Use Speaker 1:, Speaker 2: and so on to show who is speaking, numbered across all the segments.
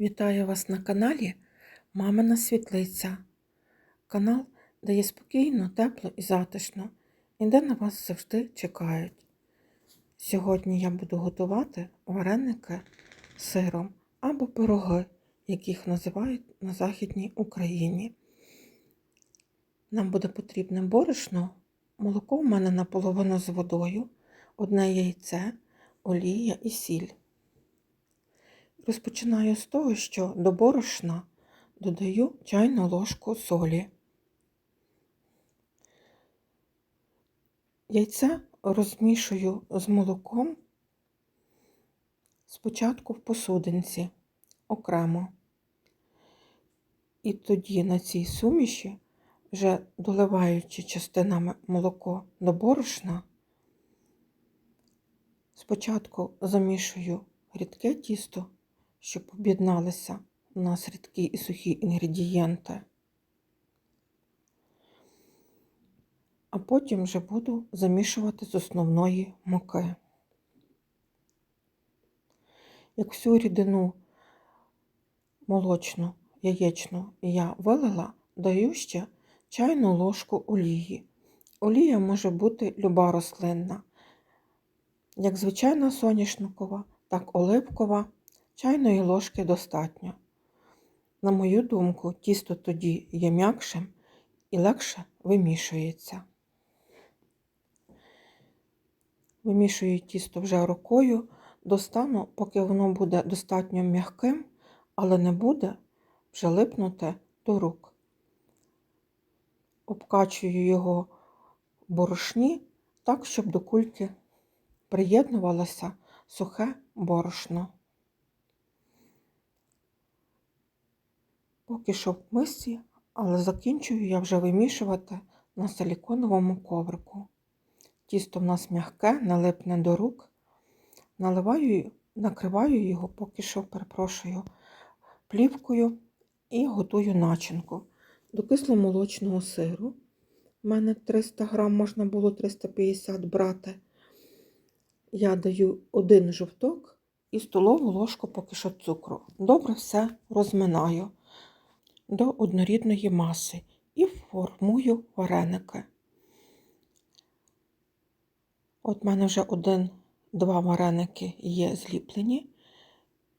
Speaker 1: Вітаю вас на каналі Мамина Світлиця. Канал, де є спокійно, тепло і затишно, і де на вас завжди чекають. Сьогодні я буду готувати вареники з сиром або пироги, яких називають на Західній Україні. Нам буде потрібне борошно, молоко в мене наполовину з водою, одне яйце, олія і сіль. Розпочинаю з того, що до борошна додаю чайну ложку солі. Яйце розмішую з молоком спочатку в посудинці окремо. І тоді на цій суміші, вже доливаючи частинами молоко до борошна, спочатку замішую рідке тісто щоб об'єдналися нас рідкі і сухі інгредієнти. А потім вже буду замішувати з основної муки. Як всю рідину молочну, яєчну я вилила, даю ще чайну ложку олії. Олія може бути люба рослинна, як звичайна соняшникова, так оливкова. Чайної ложки достатньо. На мою думку, тісто тоді є м'якшим і легше вимішується. Вимішую тісто вже рукою достану, поки воно буде достатньо м'яким, але не буде вже липнути до рук. Обкачую його в борошні так, щоб до кульки приєднувалося сухе борошно. Поки що в мисці, але закінчую я вже вимішувати на силіконовому коврику. Тісто в нас м'яке, налипне до рук. Наливаю, накриваю його поки що, перепрошую, плівкою і готую начинку. До кисломолочного сиру. У мене 300 грам, можна було 350 брати. Я даю один жовток і столову ложку поки що цукру. Добре все розминаю до однорідної маси і формую вареники. От в мене вже один-два вареники є зліплені.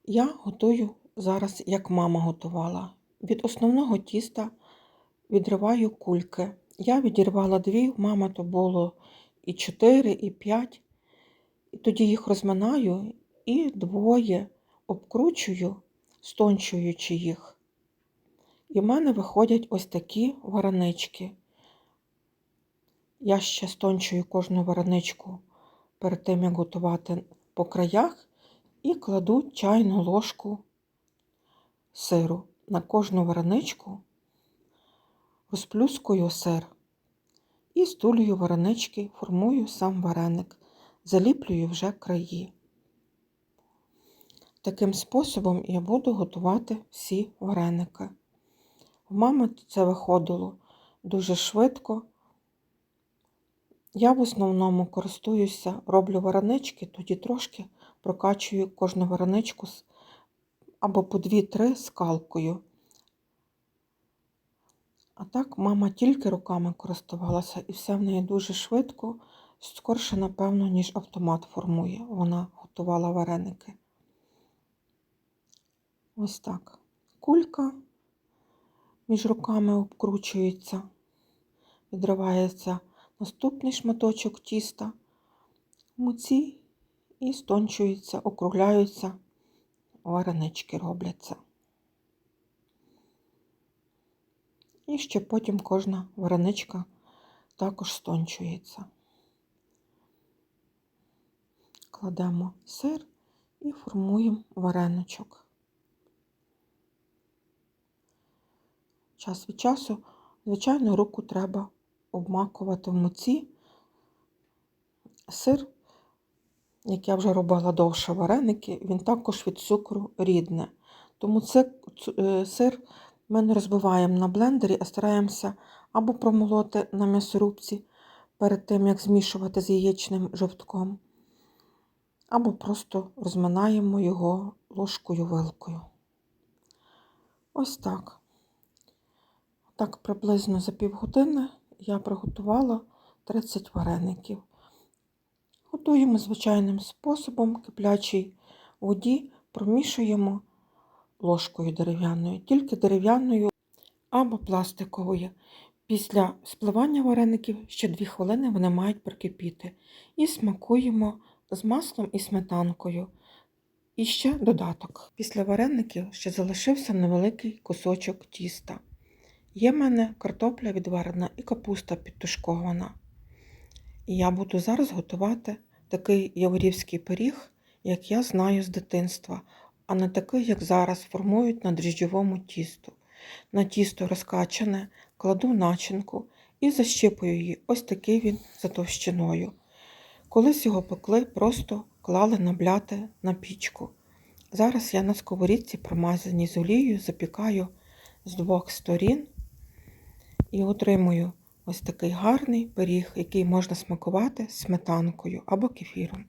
Speaker 1: Я готую зараз, як мама готувала. Від основного тіста відриваю кульки. Я відірвала дві, мама то було і чотири, і п'ять. І тоді їх розминаю і двоє обкручую, стончуючи їх. І в мене виходять ось такі варанички. Я ще стончую кожну вараничку перед тим, як готувати по краях, і кладу чайну ложку сиру. На кожну вараничку розплюскую сир і стулюю варенички, формую сам вареник, заліплюю вже краї. Таким способом я буду готувати всі вареники. У мами це виходило дуже швидко. Я в основному користуюся, роблю варанички, тоді трошки прокачую кожну вараничку або по 2-3 скалкою. А так мама тільки руками користувалася, і все в неї дуже швидко, скорше, напевно, ніж автомат формує. Вона готувала вареники. Ось так. Кулька між руками обкручується, відривається наступний шматочок тіста, муці і стончуються, округляються, варенички робляться. І ще потім кожна вареничка також стончується. Кладемо сир і формуємо вареничок. Час від часу, звичайно, руку треба обмакувати в муці. Сир, як я вже робила довше вареники, він також від цукру рідне. Тому це е, сир ми не розбиваємо на блендері, а стараємося або промолоти на м'ясорубці перед тим, як змішувати з яєчним жовтком, або просто розминаємо його ложкою вилкою. Ось так. Так, приблизно за півгодини я приготувала 30 вареників. Готуємо звичайним способом киплячій воді, промішуємо ложкою дерев'яною, тільки дерев'яною або пластиковою. Після спливання вареників ще 2 хвилини вони мають прокипіти. І смакуємо з маслом і сметанкою. І ще додаток. Після вареників ще залишився невеликий кусочок тіста. Є в мене картопля відварена і капуста підтушкована. І я буду зараз готувати такий яворівський пиріг, як я знаю з дитинства, а не такий, як зараз формують на дріжджовому тісту. На тісто розкачане, кладу начинку і защипую її. Ось такий він за товщиною. Колись його пекли, просто клали на бляти на пічку. Зараз я на сковорідці, промазаній з олією, запікаю з двох сторін і отримую ось такий гарний пиріг, який можна смакувати сметанкою або кефіром.